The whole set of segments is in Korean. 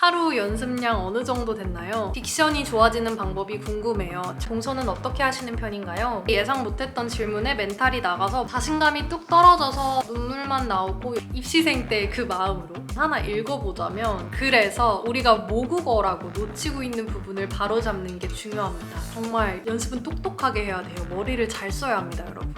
하루 연습량 어느 정도 됐나요? 딕션이 좋아지는 방법이 궁금해요. 동서는 어떻게 하시는 편인가요? 예상 못했던 질문에 멘탈이 나가서 자신감이 뚝 떨어져서 눈물만 나오고 입시생 때 그 마음으로 하나 읽어보자면 그래서 우리가 모국어라고 놓치고 있는 부분을 바로잡는 게 중요합니다. 정말 연습은 똑똑하게 해야 돼요. 머리를 잘 써야 합니다, 여러분.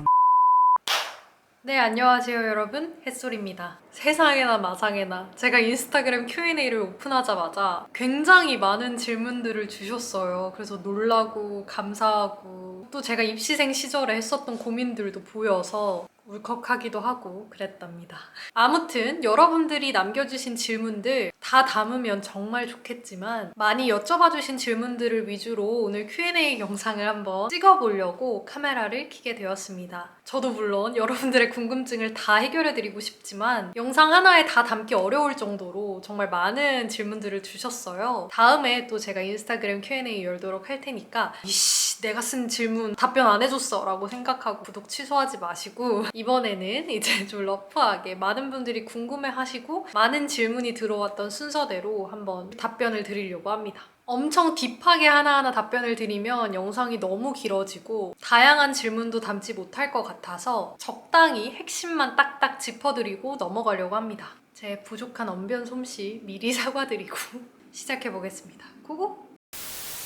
네, 안녕하세요, 여러분. 햇솔입니다. 세상에나 마상에나 제가 인스타그램 Q&A를 오픈하자마자 굉장히 많은 질문들을 주셨어요. 그래서 놀라고 감사하고 또 제가 입시생 시절에 했었던 고민들도 보여서 울컥하기도 하고 그랬답니다. 아무튼 여러분들이 남겨주신 질문들 다 담으면 정말 좋겠지만 많이 여쭤봐 주신 질문들을 위주로 오늘 Q&A 영상을 한번 찍어보려고 카메라를 켜게 되었습니다. 저도 물론 여러분들의 궁금증을 다 해결해드리고 싶지만 영상 하나에 다 담기 어려울 정도로 정말 많은 질문들을 주셨어요. 다음에 또 제가 인스타그램 Q&A 열도록 할 테니까 이씨 내가 쓴 질문 답변 안 해줬어 라고 생각하고 구독 취소하지 마시고 이번에는 이제 좀 러프하게 많은 분들이 궁금해하시고 많은 질문이 들어왔던 순서대로 한번 답변을 드리려고 합니다. 엄청 딥하게 하나하나 답변을 드리면 영상이 너무 길어지고 다양한 질문도 담지 못할 것 같아서 적당히 핵심만 딱딱 짚어드리고 넘어가려고 합니다. 제 부족한 언변 솜씨 미리 사과드리고 시작해 보겠습니다. 고고!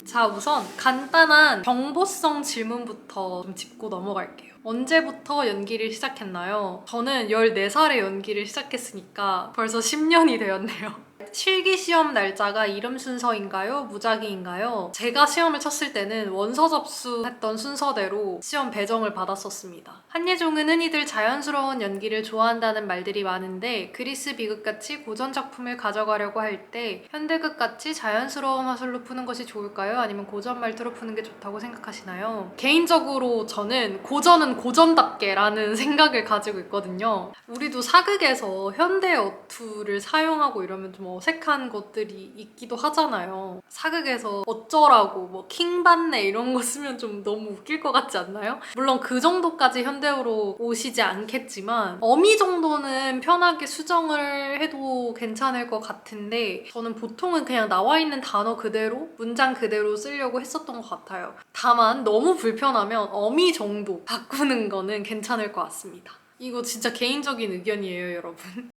자, 우선 간단한 정보성 질문부터 좀 짚고 넘어갈게요. 언제부터 연기를 시작했나요? 저는 14살에 연기를 시작했으니까 벌써 10년이 되었네요. 실기 시험 날짜가 이름 순서인가요? 무작위인가요? 제가 시험을 쳤을 때는 원서 접수했던 순서대로 시험 배정을 받았었습니다. 한예종은 흔히들 자연스러운 연기를 좋아한다는 말들이 많은데 그리스 비극같이 고전 작품을 가져가려고 할 때 현대극같이 자연스러운 화술로 푸는 것이 좋을까요? 아니면 고전 말투로 푸는 게 좋다고 생각하시나요? 개인적으로 저는 고전은 고전답게라는 생각을 가지고 있거든요. 우리도 사극에서 현대 어투를 사용하고 이러면 좀 어색한 것들이 있기도 하잖아요. 사극에서 어쩌라고 뭐 킹받네 이런 거 쓰면 좀 너무 웃길 것 같지 않나요? 물론 그 정도까지 현대어로 오시지 않겠지만 어미 정도는 편하게 수정을 해도 괜찮을 것 같은데 저는 보통은 그냥 나와 있는 단어 그대로 문장 그대로 쓰려고 했었던 것 같아요. 다만 너무 불편하면 어미 정도 바꾸는 거는 괜찮을 것 같습니다. 이거 진짜 개인적인 의견이에요, 여러분.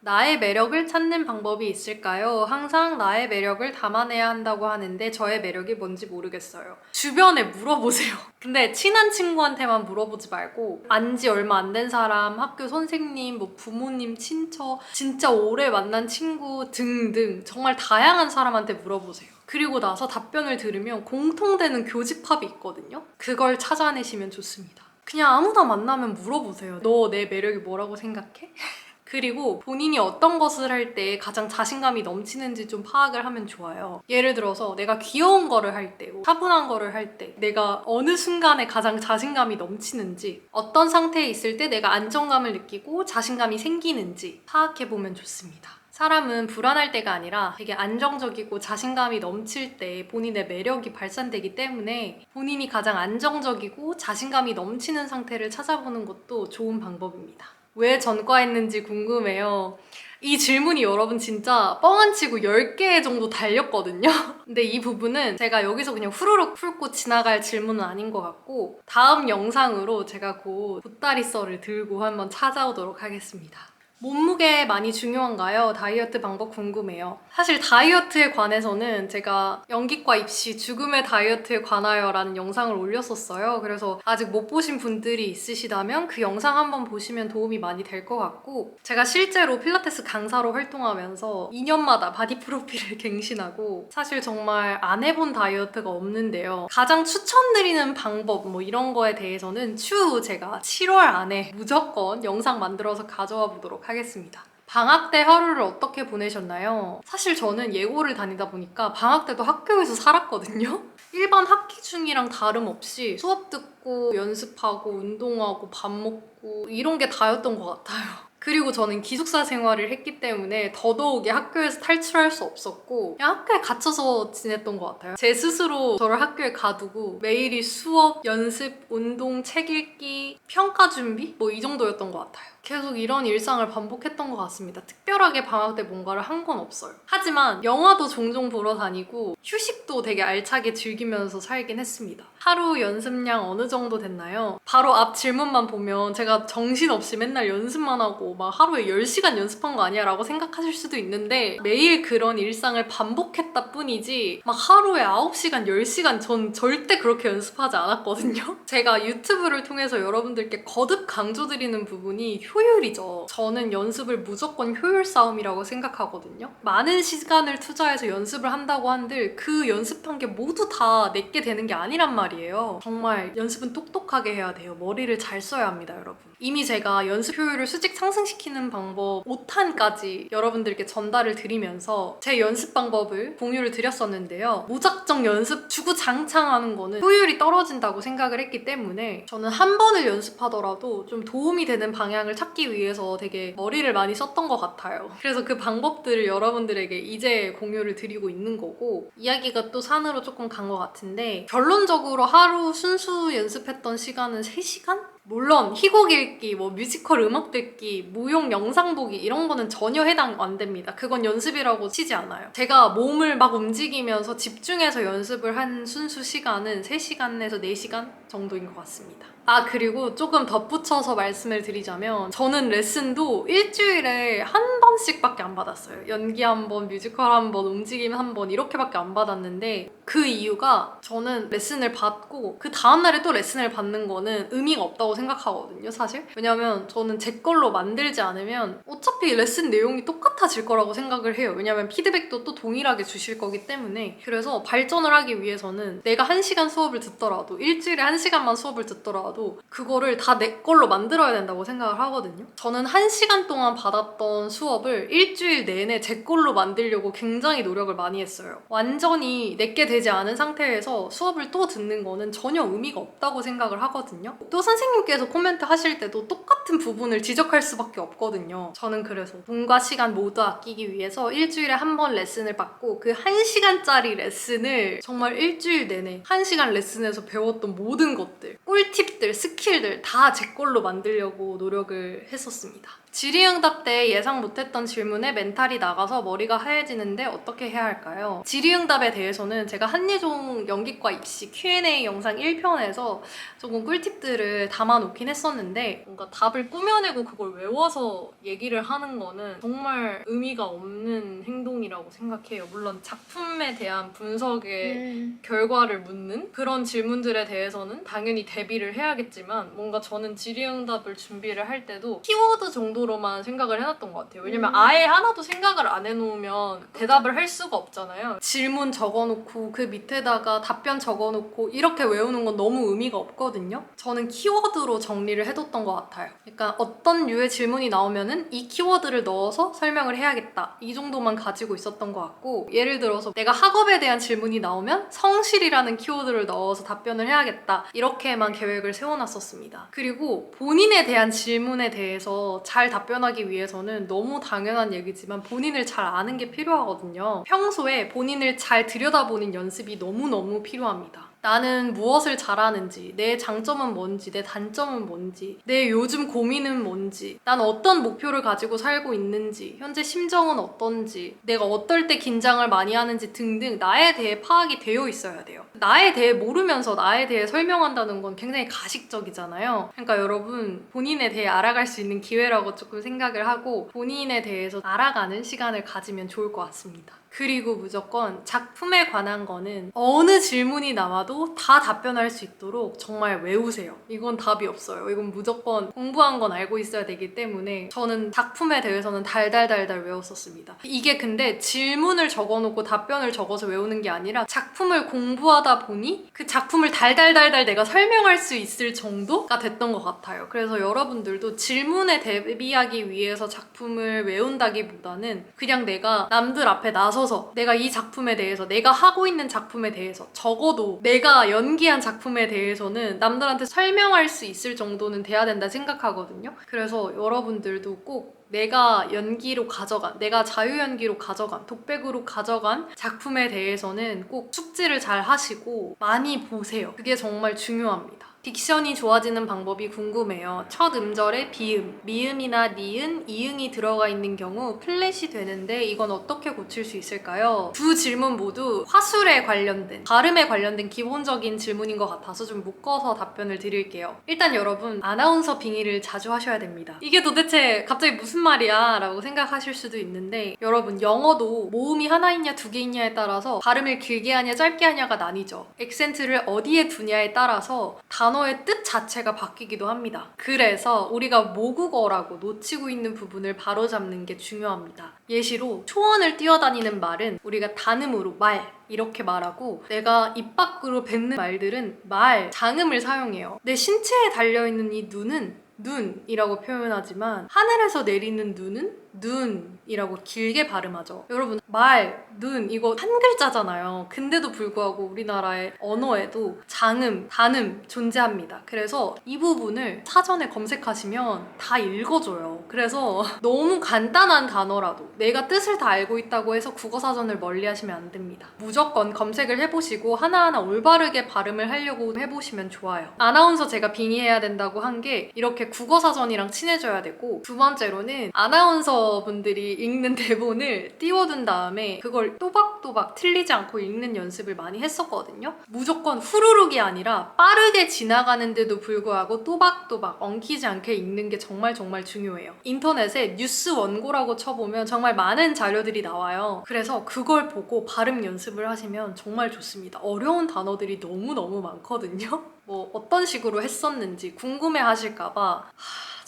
나의 매력을 찾는 방법이 있을까요? 항상 나의 매력을 담아내야 한다고 하는데 저의 매력이 뭔지 모르겠어요. 주변에 물어보세요. 근데 친한 친구한테만 물어보지 말고 안 지 얼마 안 된 사람, 학교 선생님, 뭐 부모님, 친척, 진짜 오래 만난 친구 등등 정말 다양한 사람한테 물어보세요. 그리고 나서 답변을 들으면 공통되는 교집합이 있거든요. 그걸 찾아내시면 좋습니다. 그냥 아무나 만나면 물어보세요. 너 내 매력이 뭐라고 생각해? 그리고 본인이 어떤 것을 할 때 가장 자신감이 넘치는지 좀 파악을 하면 좋아요. 예를 들어서 내가 귀여운 거를 할 때, 뭐 차분한 거를 할 때, 내가 어느 순간에 가장 자신감이 넘치는지, 어떤 상태에 있을 때 내가 안정감을 느끼고 자신감이 생기는지 파악해보면 좋습니다. 사람은 불안할 때가 아니라 되게 안정적이고 자신감이 넘칠 때 본인의 매력이 발산되기 때문에 본인이 가장 안정적이고 자신감이 넘치는 상태를 찾아보는 것도 좋은 방법입니다. 왜 전과했는지 궁금해요. 이 질문이 여러분 진짜 뻥 안 치고 10개 정도 달렸거든요. 근데 이 부분은 제가 여기서 그냥 후루룩 풀고 지나갈 질문은 아닌 것 같고 다음 영상으로 제가 곧 보따리 썰을 들고 한번 찾아오도록 하겠습니다. 몸무게 많이 중요한가요? 다이어트 방법 궁금해요. 사실 다이어트에 관해서는 제가 연기과 입시 죽음의 다이어트에 관하여라는 영상을 올렸었어요. 그래서 아직 못 보신 분들이 있으시다면 그 영상 한번 보시면 도움이 많이 될 것 같고 제가 실제로 필라테스 강사로 활동하면서 2년마다 바디 프로필을 갱신하고 사실 정말 안 해본 다이어트가 없는데요. 가장 추천드리는 방법 뭐 이런 거에 대해서는 추후 제가 7월 안에 무조건 영상 만들어서 가져와 보도록 하겠습니다. 방학 때 하루를 어떻게 보내셨나요? 사실 저는 예고를 다니다 보니까 방학 때도 학교에서 살았거든요. 일반 학기 중이랑 다름없이 수업 듣고 연습하고 운동하고 밥 먹고 이런 게 다였던 것 같아요. 그리고 저는 기숙사 생활을 했기 때문에 더더욱이 학교에서 탈출할 수 없었고 그냥 학교에 갇혀서 지냈던 것 같아요. 제 스스로 저를 학교에 가두고 매일이 수업, 연습, 운동, 책 읽기, 평가 준비 뭐 이 정도였던 것 같아요. 계속 이런 일상을 반복했던 것 같습니다. 특별하게 방학 때 뭔가를 한 건 없어요. 하지만 영화도 종종 보러 다니고 휴식도 되게 알차게 즐기면서 살긴 했습니다. 하루 연습량 어느 정도 됐나요? 바로 앞 질문만 보면 제가 정신없이 맨날 연습만 하고 막 하루에 10시간 연습한 거 아니야 라고 생각하실 수도 있는데 매일 그런 일상을 반복했다 뿐이지 막 하루에 9시간, 10시간 전 절대 그렇게 연습하지 않았거든요. 제가 유튜브를 통해서 여러분들께 거듭 강조드리는 부분이 효 율이죠. 저는 연습을 무조건 효율 싸움이라고 생각하거든요. 많은 시간을 투자해서 연습을 한다고 한들 그 연습한 게 모두 다 내게 되는 게 아니란 말이에요. 정말 연습은 똑똑하게 해야 돼요. 머리를 잘 써야 합니다, 여러분. 이미 제가 연습 효율을 수직 상승시키는 방법 5탄까지 여러분들께 전달을 드리면서 제 연습 방법을 공유를 드렸었는데요. 무작정 연습 주구장창하는 거는 효율이 떨어진다고 생각을 했기 때문에 저는 한 번을 연습하더라도 좀 도움이 되는 방향을 찾기 위해서 되게 머리를 많이 썼던 것 같아요. 그래서 그 방법들을 여러분들에게 이제 공유를 드리고 있는 거고 이야기가 또 산으로 조금 간 것 같은데 결론적으로 하루 순수 연습했던 시간은 3시간? 물론 희곡 읽기, 뭐 뮤지컬 음악 듣기, 무용 영상 보기 이런 거는 전혀 해당 안 됩니다. 그건 연습이라고 치지 않아요. 제가 몸을 막 움직이면서 집중해서 연습을 한 순수 시간은 3시간에서 4시간 정도인 것 같습니다. 아 그리고 조금 덧붙여서 말씀을 드리자면 저는 레슨도 일주일에 한 번씩밖에 안 받았어요. 연기 한 번, 뮤지컬 한 번, 움직임 한 번 이렇게밖에 안 받았는데 그 이유가 저는 레슨을 받고 그 다음날에 또 레슨을 받는 거는 의미가 없다고 생각하거든요 사실. 왜냐면 저는 제 걸로 만들지 않으면 어차피 레슨 내용이 똑같아질 거라고 생각을 해요. 왜냐면 피드백도 또 동일하게 주실 거기 때문에 그래서 발전을 하기 위해서는 내가 한 시간 수업을 듣더라도 일주일에 한 시간만 수업을 듣더라도 그거를 다 내 걸로 만들어야 된다고 생각을 하거든요. 저는 한 시간 동안 받았던 수업을 일주일 내내 제 걸로 만들려고 굉장히 노력을 많이 했어요. 완전히 내게 되지 않은 상태에서 수업을 또 듣는 거는 전혀 의미가 없다고 생각을 하거든요. 또 선생님 께서 코멘트 하실 때도 똑같은 부분을 지적할 수밖에 없거든요. 저는 그래서 돈과 시간 모두 아끼기 위해서 일주일에 한 번 레슨을 받고 그한 시간짜리 레슨을 정말 일주일 내내 한 시간 레슨에서 배웠던 모든 것들, 꿀팁들, 스킬들 다 제 걸로 만들려고 노력을 했었습니다. 질의응답 때 예상 못했던 질문에 멘탈이 나가서 머리가 하얘지는데 어떻게 해야 할까요? 질의응답에 대해서는 제가 한예종 연기과 입시 Q&A 영상 1편에서 조금 꿀팁들을 담아놓긴 했었는데 뭔가 답을 꾸며내고 그걸 외워서 얘기를 하는 거는 정말 의미가 없는 행동이라고 생각해요. 물론 작품에 대한 분석에 결과를 묻는 그런 질문들에 대해서는 당연히 대비를 해야겠지만 뭔가 저는 질의응답을 준비를 할 때도 키워드 정도로 만 생각을 해놨던 것 같아요. 왜냐면 음. 아예 하나도 생각을 안 해놓으면 대답을 할 수가 없잖아요. 질문 적어놓고 그 밑에다가 답변 적어놓고 이렇게 외우는 건 너무 의미가 없거든요. 저는 키워드로 정리를 해뒀던 것 같아요. 그러니까 어떤 류의 질문이 나오면은 이 키워드를 넣어서 설명을 해야겠다. 이 정도만 가지고 있었던 것 같고 예를 들어서 내가 학업에 대한 질문이 나오면 성실이라는 키워드를 넣어서 답변을 해야겠다. 이렇게만 계획을 세워놨었습니다. 그리고 본인에 대한 질문에 대해서 잘 답변하기 위해서는 너무 당연한 얘기지만 본인을 잘 아는 게 필요하거든요. 평소에 본인을 잘 들여다보는 연습이 너무너무 필요합니다. 나는 무엇을 잘하는지, 내 장점은 뭔지, 내 단점은 뭔지, 내 요즘 고민은 뭔지, 난 어떤 목표를 가지고 살고 있는지, 현재 심정은 어떤지, 내가 어떨 때 긴장을 많이 하는지 등등 나에 대해 파악이 되어 있어야 돼요. 나에 대해 모르면서 나에 대해 설명한다는 건 굉장히 가식적이잖아요. 그러니까 여러분, 본인에 대해 알아갈 수 있는 기회라고 조금 생각을 하고, 본인에 대해서 알아가는 시간을 가지면 좋을 것 같습니다. 그리고 무조건 작품에 관한 거는 어느 질문이 나와도 다 답변할 수 있도록 정말 외우세요. 이건 답이 없어요. 이건 무조건 공부한 건 알고 있어야 되기 때문에 저는 작품에 대해서는 달달달달 외웠었습니다. 이게 근데 질문을 적어놓고 답변을 적어서 외우는 게 아니라 작품을 공부하다 보니 그 작품을 달달달달 내가 설명할 수 있을 정도가 됐던 것 같아요. 그래서 여러분들도 질문에 대비하기 위해서 작품을 외운다기보다는 그냥 내가 남들 앞에 나서 서 내가 이 작품에 대해서 내가 하고 있는 작품에 대해서 적어도 내가 연기한 작품에 대해서는 남들한테 설명할 수 있을 정도는 돼야 된다 생각하거든요. 그래서 여러분들도 꼭 내가 연기로 가져간, 내가 자유연기로 가져간, 독백으로 가져간 작품에 대해서는 꼭 숙지를 잘 하시고 많이 보세요. 그게 정말 중요합니다. 딕션이 좋아지는 방법이 궁금해요. 첫 음절에 비음, 미음이나 니은, 이응이 들어가 있는 경우 플랫이 되는데 이건 어떻게 고칠 수 있을까요? 두 질문 모두 화술에 관련된, 발음에 관련된 기본적인 질문인 것 같아서 좀 묶어서 답변을 드릴게요. 일단 여러분, 아나운서 빙의를 자주 하셔야 됩니다. 이게 도대체 갑자기 무슨 말이야? 라고 생각하실 수도 있는데 여러분, 영어도 모음이 하나 있냐 두 개 있냐에 따라서 발음을 길게 하냐 짧게 하냐가 나뉘죠. 액센트를 어디에 두냐에 따라서 단어 의 뜻 자체가 바뀌기도 합니다. 그래서 우리가 모국어라고 놓치고 있는 부분을 바로잡는 게 중요합니다. 예시로 초원을 뛰어다니는 말은 우리가 단음으로 말 이렇게 말하고 내가 입 밖으로 뱉는 말들은 말, 장음을 사용해요. 내 신체에 달려있는 이 눈은 눈이라고 표현하지만 하늘에서 내리는 눈은 눈이라고 길게 발음하죠. 여러분 말, 눈 이거 한 글자잖아요. 근데도 불구하고 우리나라의 언어에도 장음, 단음 존재합니다. 그래서 이 부분을 사전에 검색하시면 다 읽어줘요. 그래서 너무 간단한 단어라도 내가 뜻을 다 알고 있다고 해서 국어 사전을 멀리하시면 안 됩니다. 무조건 검색을 해보시고 하나하나 올바르게 발음을 하려고 해보시면 좋아요. 아나운서 제가 빙의해야 된다고 한 게 이렇게 국어 사전이랑 친해져야 되고 두 번째로는 아나운서 분들이 읽는 대본을 띄워둔 다음에 그걸 또박또박 틀리지 않고 읽는 연습을 많이 했었거든요. 무조건 후루룩이 아니라 빠르게 지나가는데도 불구하고 또박또박 엉키지 않게 읽는 게 정말 정말 중요해요. 인터넷에 뉴스 원고라고 쳐보면 정말 많은 자료들이 나와요. 그래서 그걸 보고 발음 연습을 하시면 정말 좋습니다. 어려운 단어들이 너무너무 많거든요. 뭐 어떤 식으로 했었는지 궁금해 하실까봐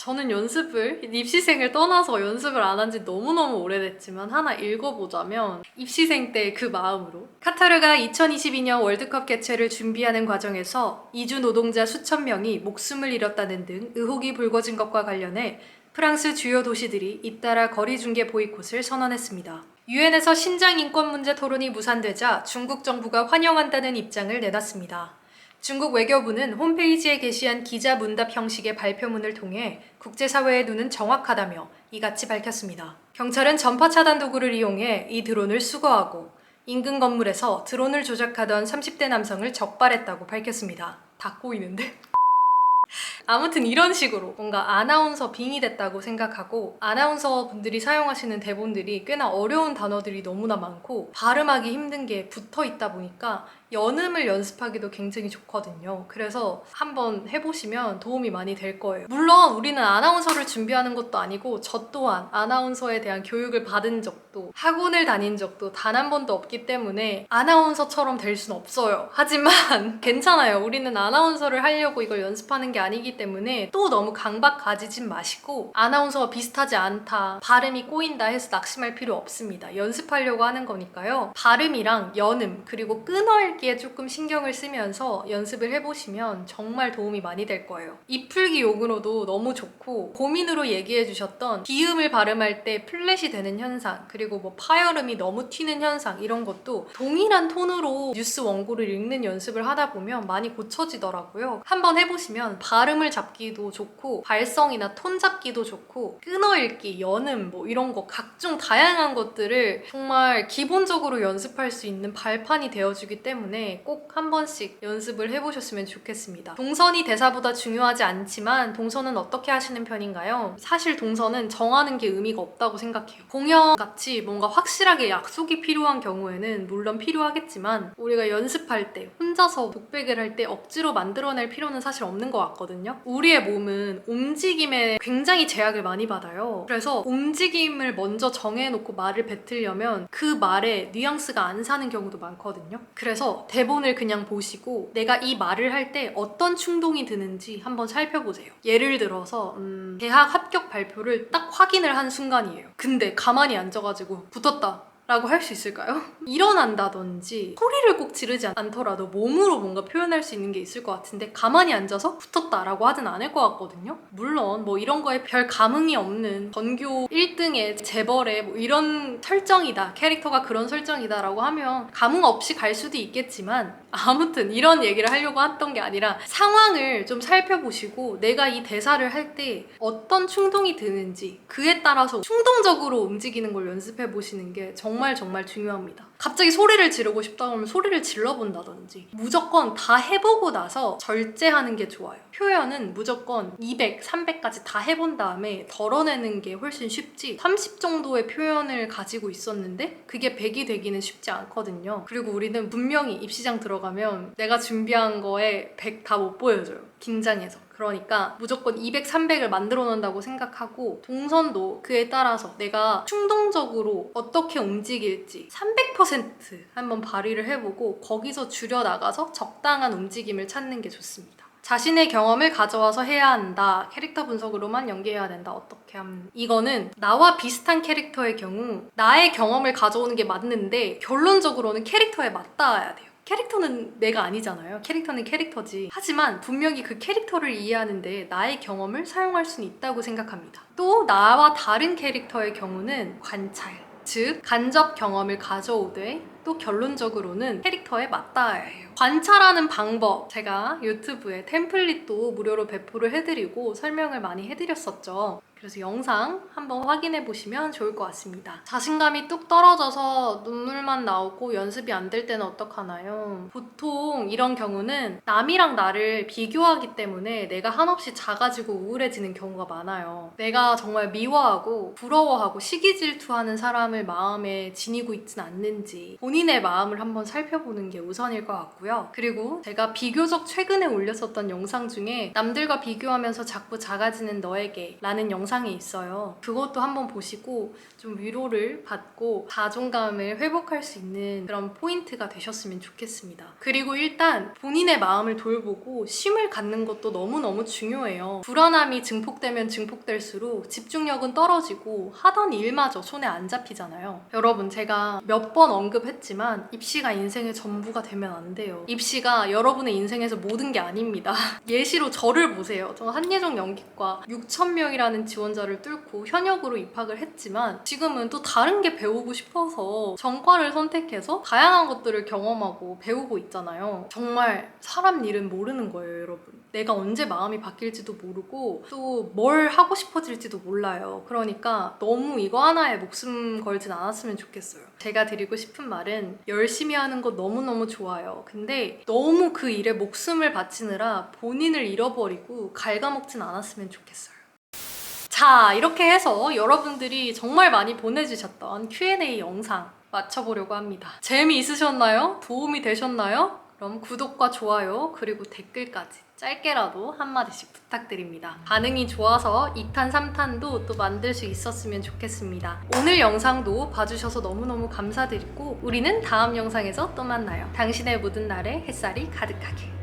저는 연습을 입시생을 떠나서 연습을 안 한 지 너무너무 오래됐지만 하나 읽어보자면 입시생 때 그 마음으로 카타르가 2022년 월드컵 개최를 준비하는 과정에서 이주 노동자 수천 명이 목숨을 잃었다는 등 의혹이 불거진 것과 관련해 프랑스 주요 도시들이 잇따라 거리 중계 보이콧을 선언했습니다. 유엔에서 신장 인권 문제 토론이 무산되자 중국 정부가 환영한다는 입장을 내놨습니다. 중국 외교부는 홈페이지에 게시한 기자 문답 형식의 발표문을 통해 국제사회의 눈은 정확하다며 이같이 밝혔습니다. 경찰은 전파 차단 도구를 이용해 이 드론을 수거하고 인근 건물에서 드론을 조작하던 30대 남성을 적발했다고 밝혔습니다. 다 꼬이는데? 아무튼 이런 식으로 뭔가 아나운서 빙이 됐다고 생각하고 아나운서 분들이 사용하시는 대본들이 꽤나 어려운 단어들이 너무나 많고 발음하기 힘든 게 붙어 있다 보니까 연음을 연습하기도 굉장히 좋거든요. 그래서 한번 해보시면 도움이 많이 될 거예요. 물론 우리는 아나운서를 준비하는 것도 아니고 저 또한 아나운서에 대한 교육을 받은 적도 학원을 다닌 적도 단 한 번도 없기 때문에 아나운서처럼 될순 없어요. 하지만 괜찮아요. 우리는 아나운서를 하려고 이걸 연습하는 게 아니기 때문에 또 너무 강박 가지진 마시고 아나운서와 비슷하지 않다, 발음이 꼬인다 해서 낙심할 필요 없습니다. 연습하려고 하는 거니까요. 발음이랑 연음 그리고 끊어읽기 에 조금 신경을 쓰면서 연습을 해보시면 정말 도움이 많이 될 거예요. 입풀기 용으로도 너무 좋고 고민으로 얘기해 주셨던 비음을 발음할 때 플랫이 되는 현상 그리고 뭐 파열음이 너무 튀는 현상 이런 것도 동일한 톤으로 뉴스 원고를 읽는 연습을 하다 보면 많이 고쳐지더라고요. 한번 해보시면 발음을 잡기도 좋고 발성이나 톤 잡기도 좋고 끊어 읽기, 연음 뭐 이런 거 각종 다양한 것들을 정말 기본적으로 연습할 수 있는 발판이 되어주기 때문에 꼭 한 번씩 연습을 해보셨으면 좋겠습니다. 동선이 대사보다 중요하지 않지만 동선은 어떻게 하시는 편인가요? 사실 동선은 정하는 게 의미가 없다고 생각해요. 공연 같이 뭔가 확실하게 약속이 필요한 경우에는 물론 필요하겠지만 우리가 연습할 때 혼자서 독백을 할 때 억지로 만들어낼 필요는 사실 없는 것 같거든요. 우리의 몸은 움직임에 굉장히 제약을 많이 받아요. 그래서 움직임을 먼저 정해놓고 말을 뱉으려면 그 말에 뉘앙스가 안 사는 경우도 많거든요. 그래서 대본을 그냥 보시고 내가 이 말을 할 때 어떤 충동이 드는지 한번 살펴보세요. 예를 들어서 음, 대학 합격 발표를 딱 확인을 한 순간이에요. 근데 가만히 앉아가지고 붙었다. 라고 할 수 있을까요? 일어난다든지 소리를 꼭 지르지 않더라도 몸으로 뭔가 표현할 수 있는 게 있을 것 같은데 가만히 앉아서 붙었다 라고 하진 않을 것 같거든요. 물론 뭐 이런 거에 별 감흥이 없는 전교 1등의 재벌의 뭐 이런 설정이다 캐릭터가 그런 설정이다 라고 하면 감흥 없이 갈 수도 있겠지만 아무튼 이런 얘기를 하려고 했던 게 아니라 상황을 좀 살펴보시고 내가 이 대사를 할 때 어떤 충동이 드는지 그에 따라서 충동적으로 움직이는 걸 연습해 보시는 게 정말 정말 중요합니다. 갑자기 소리를 지르고 싶다 하면 소리를 질러본다든지 무조건 다 해보고 나서 절제하는 게 좋아요. 표현은 무조건 200, 300까지 다 해본 다음에 덜어내는 게 훨씬 쉽지 30 정도의 표현을 가지고 있었는데 그게 100이 되기는 쉽지 않거든요. 그리고 우리는 분명히 입시장 들어가면 내가 준비한 거에 100 다 못 보여줘요. 긴장해서. 그러니까 무조건 200, 300을 만들어 놓는다고 생각하고 동선도 그에 따라서 내가 충동적으로 어떻게 움직일지 300% 한번 발휘를 해보고 거기서 줄여 나가서 적당한 움직임을 찾는 게 좋습니다. 자신의 경험을 가져와서 해야 한다. 캐릭터 분석으로만 연계해야 된다. 어떻게 하면. 이거는 나와 비슷한 캐릭터의 경우 나의 경험을 가져오는 게 맞는데 결론적으로는 캐릭터에 맞닿아야 돼요. 캐릭터는 내가 아니잖아요. 캐릭터는 캐릭터지. 하지만 분명히 그 캐릭터를 이해하는데 나의 경험을 사용할 수는 있다고 생각합니다. 또 나와 다른 캐릭터의 경우는 관찰. 즉, 간접 경험을 가져오되 또 결론적으로는 캐릭터에 맞닿아야 해요. 관찰하는 방법 제가 유튜브에 템플릿도 무료로 배포를 해드리고 설명을 많이 해드렸었죠. 그래서 영상 한번 확인해 보시면 좋을 것 같습니다. 자신감이 뚝 떨어져서 눈물만 나오고 연습이 안 될 때는 어떡하나요? 보통 이런 경우는 남이랑 나를 비교하기 때문에 내가 한없이 작아지고 우울해지는 경우가 많아요. 내가 정말 미워하고 부러워하고 시기 질투하는 사람을 마음에 지니고 있진 않는지 본인의 마음을 한번 살펴보는 게 우선일 것 같고요. 그리고 제가 비교적 최근에 올렸었던 영상 중에 남들과 비교하면서 자꾸 작아지는 너에게 라는 영상이 있어요. 그것도 한번 보시고 좀 위로를 받고 자존감을 회복할 수 있는 그런 포인트가 되셨으면 좋겠습니다. 그리고 일단 본인의 마음을 돌보고 쉼을 갖는 것도 너무너무 중요해요. 불안함이 증폭되면 증폭될수록 집중력은 떨어지고 하던 일마저 손에 안 잡히잖아요. 여러분 제가 몇 번 언급했 지만 입시가 인생의 전부가 되면 안 돼요. 입시가 여러분의 인생에서 모든 게 아닙니다. 예시로 저를 보세요. 저는 한예종 연기과 6천 명이라는 지원자를 뚫고 현역으로 입학을 했지만 지금은 또 다른 게 배우고 싶어서 전과를 선택해서 다양한 것들을 경험하고 배우고 있잖아요. 정말 사람 일은 모르는 거예요, 여러분. 내가 언제 마음이 바뀔지도 모르고 또 뭘 하고 싶어질지도 몰라요. 그러니까 너무 이거 하나에 목숨 걸진 않았으면 좋겠어요. 제가 드리고 싶은 말은 열심히 하는 거 너무너무 좋아요. 근데 너무 그 일에 목숨을 바치느라 본인을 잃어버리고 갉아먹진 않았으면 좋겠어요. 자, 이렇게 해서 여러분들이 정말 많이 보내주셨던 Q&A 영상 맞춰보려고 합니다. 재미있으셨나요? 도움이 되셨나요? 그럼 구독과 좋아요, 그리고 댓글까지 짧게라도 한마디씩 부탁드립니다. 반응이 좋아서 2탄, 3탄도 또 만들 수 있었으면 좋겠습니다. 오늘 영상도 봐주셔서 너무너무 감사드리고 우리는 다음 영상에서 또 만나요. 당신의 모든 날에 햇살이 가득하게.